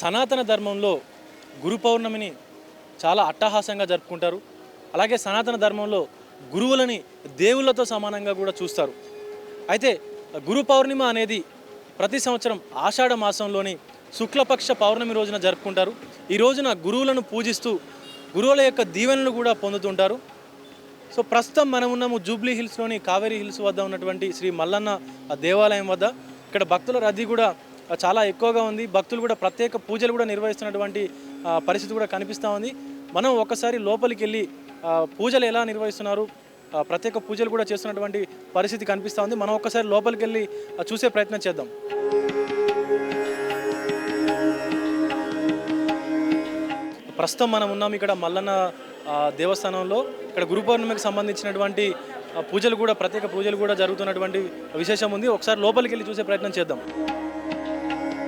సనాతన ధర్మంలో గురు పౌర్ణమిని చాలా అట్టహాసంగా జరుపుకుంటారు. అలాగే సనాతన ధర్మంలో గురువులని దేవుళ్ళతో సమానంగా కూడా చూస్తారు. అయితే గురు పౌర్ణిమ అనేది ప్రతి సంవత్సరం ఆషాఢ మాసంలోని శుక్లపక్ష పౌర్ణమి రోజున జరుపుకుంటారు. ఈ రోజున గురువులను పూజిస్తూ గురువుల యొక్క దీవెనలు కూడా పొందుతుంటారు. సో ప్రస్తుతం మనం ఉన్నాము జూబ్లీ హిల్స్లోని కావేరీ హిల్స్ వద్ద ఉన్నటువంటి శ్రీ మల్లన్న దేవాలయం వద్ద. ఇక్కడ భక్తుల రద్దీ కూడా చాలా ఎక్కువగా ఉంది. భక్తులు కూడా ప్రత్యేక పూజలు కూడా నిర్వహిస్తున్నటువంటి పరిస్థితి కూడా కనిపిస్తూ ఉంది. మనం ఒకసారి లోపలికి వెళ్ళి పూజలు ఎలా నిర్వహిస్తున్నారు? ప్రత్యేక పూజలు కూడా చేస్తున్నటువంటి పరిస్థితి కనిపిస్తూ ఉంది. మనం ఒక్కసారి లోపలికి వెళ్ళి చూసే ప్రయత్నం చేద్దాం. ప్రస్తుతం మనం ఉన్నాం ఇక్కడ మల్లన్న దేవస్థానంలో. ఇక్కడ గురు పౌర్ణమికి సంబంధించినటువంటి పూజలు కూడా ప్రత్యేక పూజలు కూడా జరుగుతున్నటువంటి విశేషం ఉంది. ఒకసారి లోపలికి వెళ్ళి చూసే ప్రయత్నం చేద్దాం.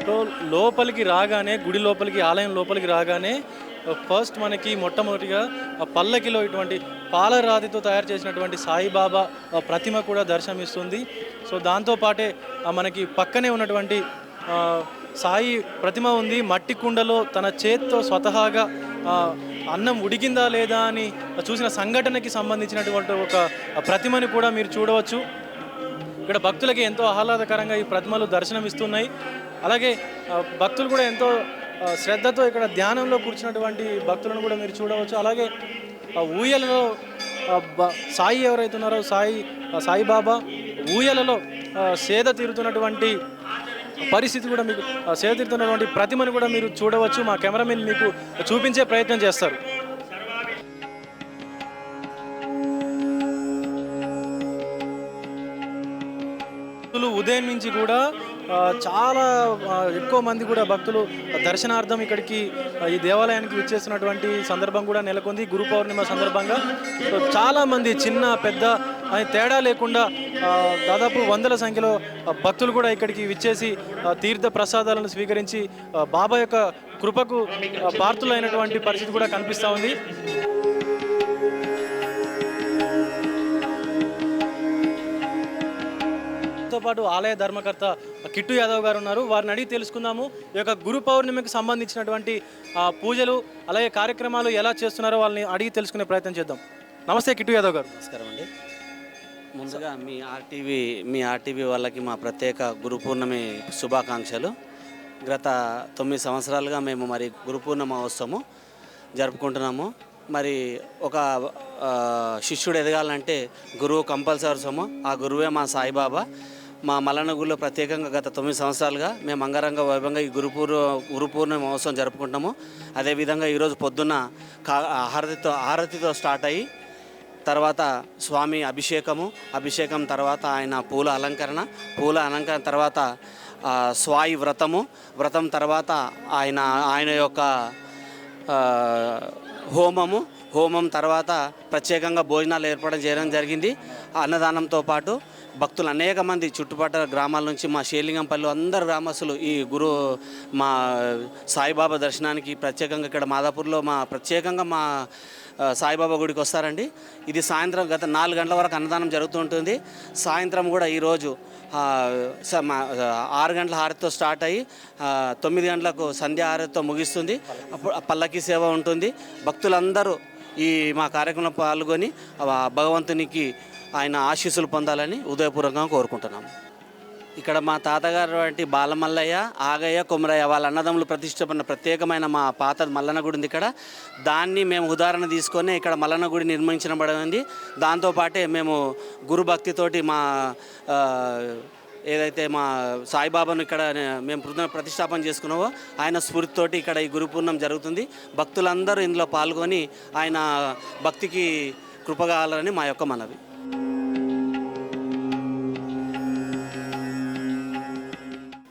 సో లోపలికి రాగానే గుడి లోపలికి ఆలయం లోపలికి రాగానే ఫస్ట్ మనకి మొట్టమొదటిగా పల్లకిలో ఇటువంటి పాలరాతితో తయారు చేసినటువంటి సాయిబాబా ప్రతిమ కూడా దర్శనమిస్తుంది. సో దాంతోపాటే మనకి పక్కనే ఉన్నటువంటి సాయి ప్రతిమ ఉంది. మట్టి కుండలో తన చేత్తో స్వతహాగా అన్నం ఉడికిందా లేదా అని చూసిన సంఘటనకి సంబంధించినటువంటి ఒక ప్రతిమని కూడా మీరు చూడవచ్చు. ఇక్కడ భక్తులకి ఎంతో ఆహ్లాదకరంగా ఈ ప్రతిమలు దర్శనమిస్తున్నాయి. అలాగే భక్తులు కూడా ఎంతో శ్రద్ధతో ఇక్కడ ధ్యానంలో కూర్చున్నటువంటి భక్తులను కూడా మీరు చూడవచ్చు. అలాగే ఊయలలో సాయి ఎవరైతే ఉన్నారో సాయి సాయిబాబా ఊయలలో సేద తీరుతున్నటువంటి పరిస్థితి కూడా మీకు సేద తీరుతున్నటువంటి ప్రతిమను కూడా మీరు చూడవచ్చు. మా కెమెరామెన్ మీకు చూపించే ప్రయత్నం చేస్తారు. భక్తులు ఉదయం నుంచి కూడా చాలా ఎక్కువ మంది కూడా భక్తులు దర్శనార్థం ఇక్కడికి ఈ దేవాలయానికి విచ్చేసినటువంటి సందర్భం కూడా నెలకొంది గురు పౌర్ణిమ సందర్భంగా. చాలామంది చాలా మంది చిన్న పెద్ద అని తేడా లేకుండా దాదాపు వందల సంఖ్యలో భక్తులు కూడా ఇక్కడికి విచ్చేసి తీర్థ ప్రసాదాలను స్వీకరించి బాబా యొక్క కృపకు పార్థులైనటువంటి పరిస్థితి కూడా కనిపిస్తూ ఉంది. తో పాటు ఆలయ ధర్మకర్త కిట్టు యాదవ్ గారు ఉన్నారు. వారిని అడిగి తెలుసుకుందాము. ఈ యొక్క గురు పౌర్ణమికి సంబంధించినటువంటి పూజలు అలాగే కార్యక్రమాలు ఎలా చేస్తున్నారో వాళ్ళని అడిగి తెలుసుకునే ప్రయత్నం చేద్దాం. నమస్తే కిట్టు యాదవ్ గారు. నమస్కారం అండి. ముందుగా మీ ఆర్టీవీ మీ ఆర్టీవీ వాళ్ళకి మా ప్రత్యేక గురు పూర్ణమి శుభాకాంక్షలు. గత తొమ్మిది సంవత్సరాలుగా మేము మరి గురు పూర్ణమ ఉత్సవము జరుపుకుంటున్నాము. మరి ఒక శిష్యుడు ఎదగాలంటే గురువు కంపల్సరీ సొమ్ము ఆ గురువే మా సాయిబాబా. మా మల్లన్న ప్రత్యేకంగా గత తొమ్మిది సంవత్సరాలుగా మేము అంగరంగ వైభవంగా ఈ గురుపూర్ గురుపూర్ణ మహోత్సవం జరుపుకుంటాము అదేవిధంగా ఈరోజు పొద్దున్న కా హారతితో హారతితో స్టార్ట్ అయ్యి తర్వాత స్వామి అభిషేకము అభిషేకం తర్వాత ఆయన పూల అలంకరణ పూల అలంకరణ తర్వాత స్వాయి వ్రతము వ్రతం తర్వాత ఆయన ఆయన యొక్క హోమము హోమం తర్వాత ప్రత్యేకంగా భోజనాలు ఏర్పాటు చేయడం జరిగింది. అన్నదానంతో పాటు భక్తులు అనేక మంది చుట్టుపక్కల గ్రామాల నుంచి మా షేలింగంపల్లి అందరు గ్రామస్తులు ఈ గురు మా సాయిబాబా దర్శనానికి ప్రత్యేకంగా ఇక్కడ మాదాపూర్లో మా ప్రత్యేకంగా మా సాయిబాబా గుడికి వస్తారండి. ఇది సాయంత్రం గత నాలుగు గంటల వరకు అన్నదానం జరుగుతూ ఉంటుంది. సాయంత్రం కూడా ఈరోజు స- మా- ఆరు గంటల హారతితో స్టార్ట్ అయ్యి తొమ్మిది గంటలకు సంధ్య హారతితో ముగిస్తుంది. అప్పుడు పల్లకి సేవ ఉంటుంది. భక్తులందరూ ఈ మా కార్యక్రమంలో పాల్గొని భగవంతునికి ఆయన ఆశీస్సులు పొందాలని ఉదయపూర్వకంగా కోరుకుంటున్నాము. ఇక్కడ మా తాతగారు వంటి బాలమల్లయ్య ఆగయ్య కొమరయ్య వాళ్ళ అన్నదమ్ములు ప్రతిష్టపడిన ప్రత్యేకమైన మా పాత మల్లన్న గుడి ఉంది ఇక్కడ. దాన్ని మేము ఉదాహరణ తీసుకొని ఇక్కడ మల్లన్న గుడి నిర్మించబడింది దాంతోపాటే మేము గురు భక్తితోటి మా ఏదైతే మా సాయిబాబాను ఇక్కడ మేము ప్రతిష్టాపన చేసుకున్నామో ఆయన స్ఫూర్తితోటి ఇక్కడ ఈ గురుపూర్ణం జరుగుతుంది. భక్తులందరూ ఇందులో పాల్గొని ఆయన భక్తికి కృపగాలని మా యొక్క మనవి.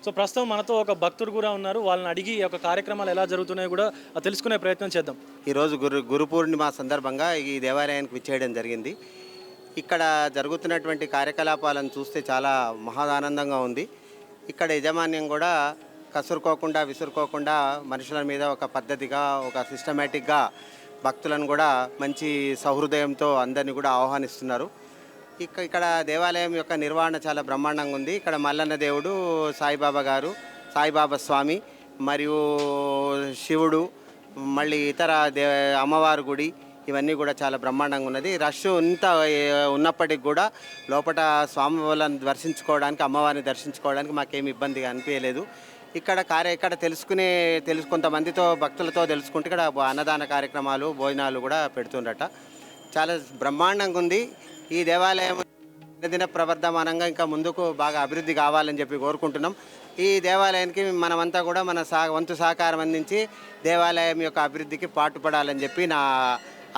సో ప్రస్తుతం మనతో ఒక భక్తుడు కూడా ఉన్నారు. వాళ్ళని అడిగి ఈ యొక్క కార్యక్రమాలు ఎలా జరుగుతున్నాయో కూడా తెలుసుకునే ప్రయత్నం చేద్దాం. ఈరోజు గురు గురు పూర్ణిమ సందర్భంగా ఈ దేవాలయానికి విచ్చేయడం జరిగింది. ఇక్కడ జరుగుతున్నటువంటి కార్యకలాపాలను చూస్తే చాలా మహాదానందంగా ఉంది. ఇక్కడ యజమాన్యం కూడా కసురుకోకుండా విసురుకోకుండా మనుషుల మీద ఒక పద్ధతిగా ఒక సిస్టమేటిక్గా భక్తులను కూడా మంచి సహృదయంతో అందరినీ కూడా ఆహ్వానిస్తున్నారు. ఇక ఇక్కడ దేవాలయం యొక్క నిర్వహణ చాలా బ్రహ్మాండంగా ఉంది. ఇక్కడ మల్లన్న దేవుడు సాయిబాబా గారు సాయిబాబా స్వామి మరియు శివుడు మళ్ళీ ఇతర దే అమ్మవారి గుడి ఇవన్నీ కూడా చాలా బ్రహ్మాండంగా ఉన్నది. రష్ ఇంత ఉన్నప్పటికి కూడా లోపల స్వామి వాళ్ళని దర్శించుకోవడానికి అమ్మవారిని దర్శించుకోవడానికి మాకేమి ఇబ్బందిగా అనిపించలేదు. ఇక్కడ కార్య ఇక్కడ తెలుసుకునే తెలుసు కొంతమందితో భక్తులతో తెలుసుకుంటే ఇక్కడ అన్నదాన కార్యక్రమాలు భోజనాలు కూడా పెడుతుండట చాలా బ్రహ్మాండంగా ఉంది. ఈ దేవాలయం దిన ప్రవర్ధమానంగా ఇంకా ముందుకు బాగా అభివృద్ధి కావాలని చెప్పి కోరుకుంటున్నాం. ఈ దేవాలయానికి మనమంతా కూడా మన సా వంతు సహకారం అందించి దేవాలయం యొక్క అభివృద్ధికి పాటుపడాలని చెప్పి నా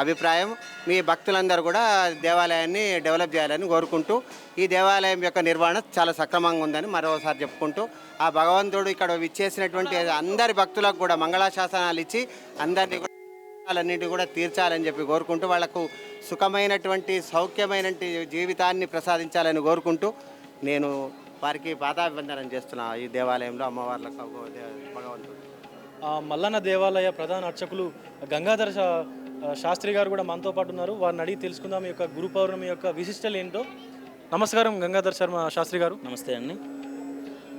అభిప్రాయం. మీ భక్తులందరూ కూడా దేవాలయాన్ని డెవలప్ చేయాలని కోరుకుంటూ ఈ దేవాలయం యొక్క నిర్వహణ చాలా సక్రమంగా ఉందని మరోసారి చెప్పుకుంటూ ఆ భగవంతుడు ఇక్కడ విచ్చేసినటువంటి అందరి భక్తులకు కూడా మంగళాశాసనాలు ఇచ్చి అందరినీ కూడా అన్నింటి కూడా తీర్చాలని చెప్పి కోరుకుంటూ వాళ్ళకు సుఖమైనటువంటి సౌఖ్యమైనటువంటి జీవితాన్ని ప్రసాదించాలని కోరుకుంటూ నేను వారికి పాదాభివందనం చేస్తున్నా. ఈ దేవాలయంలో అమ్మవార్లకు భగవంతుడు. ఆ మల్లన్న దేవాలయ ప్రధాన అర్చకులు గంగాధర శాస్త్రి గారు కూడా మనతో పాటు ఉన్నారు. వారిని అడిగి తెలుసుకుందాం యొక్క గురు పౌర్ణమి యొక్క విశిష్టలు ఏంటో. నమస్కారం గంగాధర్ శర్మ శాస్త్రి గారు. నమస్తే అండి.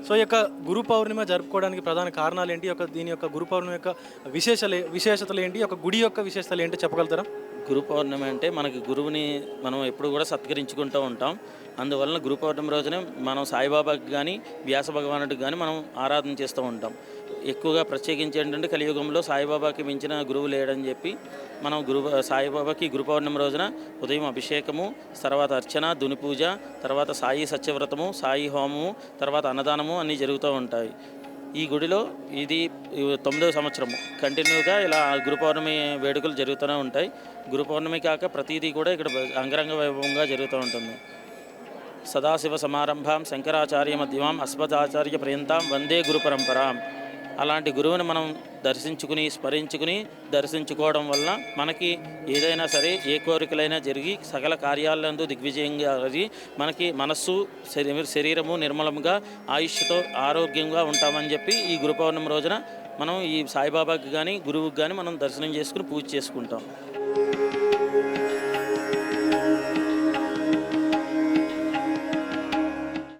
సో ఈ యొక్క గురు పౌర్ణిమ జరుపుకోవడానికి ప్రధాన కారణాలు ఏంటి? యొక్క దీని యొక్క గురు పౌర్ణిమ యొక్క విశేషాలు విశేషతలు ఏంటి? ఒక యొక్క గుడి యొక్క విశేషతలు ఏంటో చెప్పగలుగుతారా? గురు పౌర్ణమి అంటే మనకి గురువుని మనం ఎప్పుడు కూడా సత్కరించుకుంటూ ఉంటాం. అందువలన గురు పౌర్ణమి రోజునే మనం సాయిబాబాకి కానీ వ్యాస భగవానుడికి కానీ మనం ఆరాధన చేస్తూ ఉంటాం. ఎక్కువగా ప్రత్యేకించి ఏంటంటే కలియుగంలో సాయిబాబాకి మించిన గురువు లేడని చెప్పి మనం గురు సాయిబాబాకి గురు పౌర్ణమి రోజున ఉదయం అభిషేకము తర్వాత అర్చన దుని పూజ తర్వాత సాయి సత్యవ్రతము సాయి హోమము తర్వాత అన్నదానము అన్నీ జరుగుతూ ఉంటాయి. ఈ గుడిలో ఇది తొమ్మిదవ సంవత్సరము. కంటిన్యూగా ఇలా గురు పౌర్ణమి వేడుకలు జరుగుతూనే ఉంటాయి. గురు పౌర్ణమి కాక ప్రతిదీ కూడా ఇక్కడ అంగరంగ వైభవంగా జరుగుతూ ఉంటుంది. సదాశివ సమారంభాం శంకరాచార్య మధ్యమాం అస్మదాచార్య పర్యంతం వందే గురు పరంపరాం. అలాంటి గురువుని మనం దర్శించుకుని స్మరించుకుని దర్శించుకోవడం వల్ల మనకి ఏదైనా సరే ఏ కోరికలైనా జరిగి సకల కార్యాలందు దిగ్విజయంగా అది మనకి మనస్సు శరీరము నిర్మలంగా ఆయుష్తో ఆరోగ్యంగా ఉంటామని చెప్పి ఈ గురు పౌర్ణమి రోజున మనం ఈ సాయిబాబాకి కానీ గురువుకి కానీ మనం దర్శనం చేసుకుని పూజ చేసుకుంటాం.